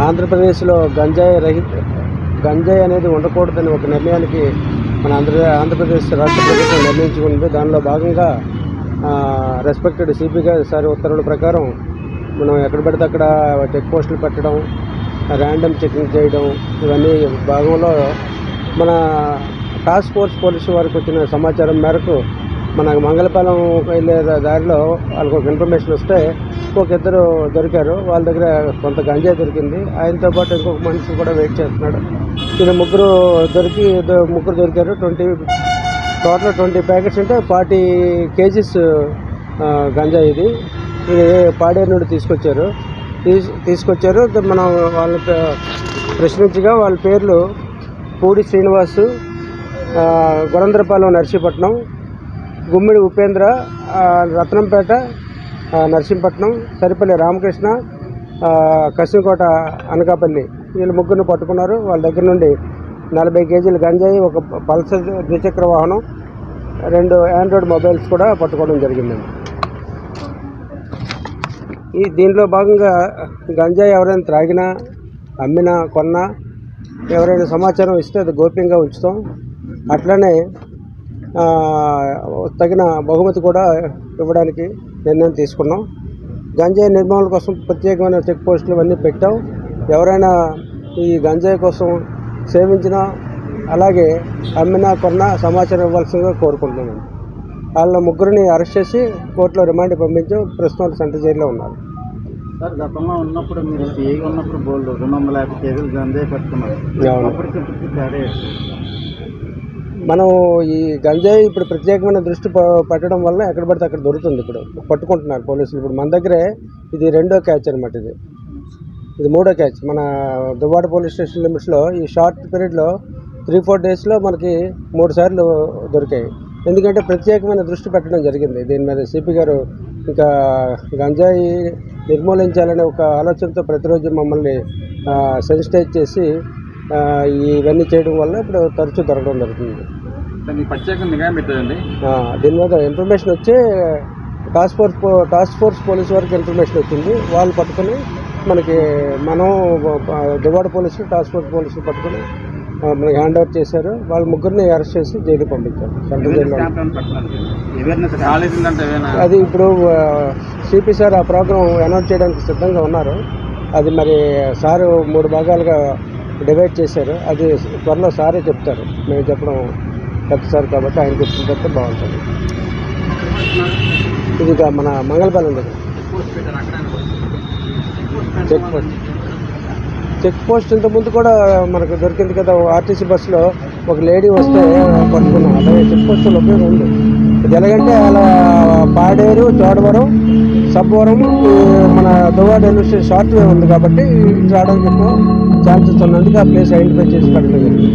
ఆంధ్రప్రదేశ్లో గంజాయి రహిత గంజాయి అనేది ఉండకూడదని ఒక నిర్ణయానికి మన ఆంధ్ర ఆంధ్రప్రదేశ్ రాష్ట్ర ప్రభుత్వం నిర్ణయించుకుంది. దానిలో భాగంగా రెస్పెక్టెడ్ సిపి గారి సార్ ఉత్తర్వుల ప్రకారం మనం ఎక్కడ పడితే అక్కడ చెక్ పోస్టులు పెట్టడం ర్యాండమ్ చెకింగ్ చేయడం ఇవన్నీ భాగంలో మన టాస్క్ ఫోర్స్ పోలీసు వారికి వచ్చిన సమాచారం మేరకు మన మంగళపాలెం వెళ్ళే దారిలో వాళ్ళకు ఒక ఇన్ఫర్మేషన్ వస్తే ఒక ఇద్దరు దొరికారు. వాళ్ళ దగ్గర కొంత గంజాయి దొరికింది. ఆయనతో పాటు ఇంకొక మనిషి కూడా వెయిట్ చేస్తున్నాడు. ఇది ముగ్గురు దొరికి ముగ్గురు దొరికారు. ట్వంటీ టోటల్ ట్వంటీ ప్యాకెట్స్ అంటే ఫార్టీ కేజీస్ గంజాయి ఇది. ఇది పాడేరు నుండి తీసుకొచ్చారు. తీసుకొచ్చారు. మనం వాళ్ళ ప్రశ్నించగా వాళ్ళ పేర్లు పూడి శ్రీనివాసు గురంద్రపాలెం నర్సీపట్నం గుమ్మిడి ఉపేంద్ర రత్నంపేట నరసింహపట్నం నర్సింపట్నం సరిపల్లి రామకృష్ణ ఆ, కసింకోట అనకాపల్లి. వీళ్ళు ముగ్గురిని పట్టుకున్నారు. వాళ్ళ దగ్గర నుండి నలభై కేజీల గంజాయి ఒక పల్సర్ ద్విచక్ర వాహనం రెండు ఆండ్రాయిడ్ మొబైల్స్ కూడా పట్టుకోవడం జరిగిందండి ఈ దీనిలో భాగంగా గంజాయి ఎవరైనా త్రాగినా అమ్మినా కొన్నా ఎవరైనా సమాచారం ఇస్తే అది గోప్యంగా ఉంచుతాం. అట్లనే తగిన బహుమతి కూడా ఇవ్వడానికి నిర్ణయం తీసుకున్నాం. గంజాయి నిర్మూలన కోసం ప్రత్యేకమైన చెక్ పోస్టులు ఇవన్నీ పెట్టాం. ఎవరైనా ఈ గంజాయి కోసం సేవించినా అలాగే అమ్మినా కొన్నా సమాచారం ఇవ్వాల్సిందిగా కోరుకుంటున్నాను వాళ్ళ ముగ్గురిని అరెస్ట్ చేసి కోర్టులో రిమాండ్ పంపించాం. ప్రస్తుతం సెంటర్ జైల్లో ఉన్నారు. సార్ గతంలో ఉన్నప్పుడు మీరు ఉన్నప్పుడు బోల్డ్ రెండు వందల యాభై కేజీలు గంజాయి పట్టుకున్నారు. మనం ఈ గంజాయి ఇప్పుడు ప్రత్యేకమైన దృష్టి పట్టడం పెట్టడం వల్ల ఎక్కడ పడితే అక్కడ దొరుకుతుంది ఇప్పుడు. పట్టుకుంటున్నారు పోలీసులు. ఇప్పుడు మన దగ్గరే ఇది రెండో క్యాచ్ అనమాట ఇది. ఇది మూడో క్యాచ్. మన దువ్వాడ పోలీస్ స్టేషన్ లిమిట్స్లో ఈ షార్ట్ పీరియడ్లో త్రీ ఫోర్ డేస్లో మనకి మూడు సార్లు దొరికాయి. ఎందుకంటే ప్రత్యేకమైన దృష్టి పెట్టడం జరిగింది. దీని మీద సిపి గారు ఇంకా గంజాయి నిర్మూలించాలనే ఒక ఆలోచనతో ప్రతిరోజు మమ్మల్ని సెన్సిటైజ్ చేసి ఇవన్నీ చేయడం వల్ల ఇప్పుడు తరచూ దొరకడం జరుగుతుంది. దీని మీద ఇన్ఫర్మేషన్ వచ్చి task force task force police వారికి ఇన్ఫర్మేషన్ వచ్చింది. వాళ్ళు పట్టుకొని మనకి మనం ఆ, దువ్వాడ పోలీసులు టాస్క్ ఫోర్స్ పోలీసులు పట్టుకొని మనకి హ్యాండ్ ఓవర్ చేశారు. వాళ్ళ ముగ్గురిని అరెస్ట్ చేసి జైలు పంపించారు. సెంట్రల్ జైల్లో. అది ఇప్పుడు సిపి సార్ ఆ ప్రోగ్రాం అనౌన్స్ చేయడానికి సిద్ధంగా ఉన్నారు. అది మరి సారు మూడు భాగాలుగా డివైడ్ చేశారు. అది త్వరలో సారే చెప్తారు. మేము చెప్పడం పెద్ద కాబట్టి ఆయన చెప్పిన చెప్తే బాగుంటుంది. ఇది మన మంగళపాలెం దగ్గర. Check post. చెక్ పోస్ట్ ఇంత ముందు కూడా మనకు దొరికింది కదా ఆర్టీసీ బస్సులో ఒక లేడీ వస్తే పట్టుకున్నాం అలాగే చెక్ పోస్టులు ఉపయోగం ఉంది. ఎలాగంటే అలా పాడేరు చోడవరం సబ్బవరం మన దువాడ ఇండస్ట్రీ షార్ట్ వే ఉంది కాబట్టి ఇటు రావడానికి ఎక్కువ ఛాన్సెస్ ఉన్నందుకు ఆ ప్లేస్ ఐడెంటిఫై చేసి పెట్టడం జరిగింది.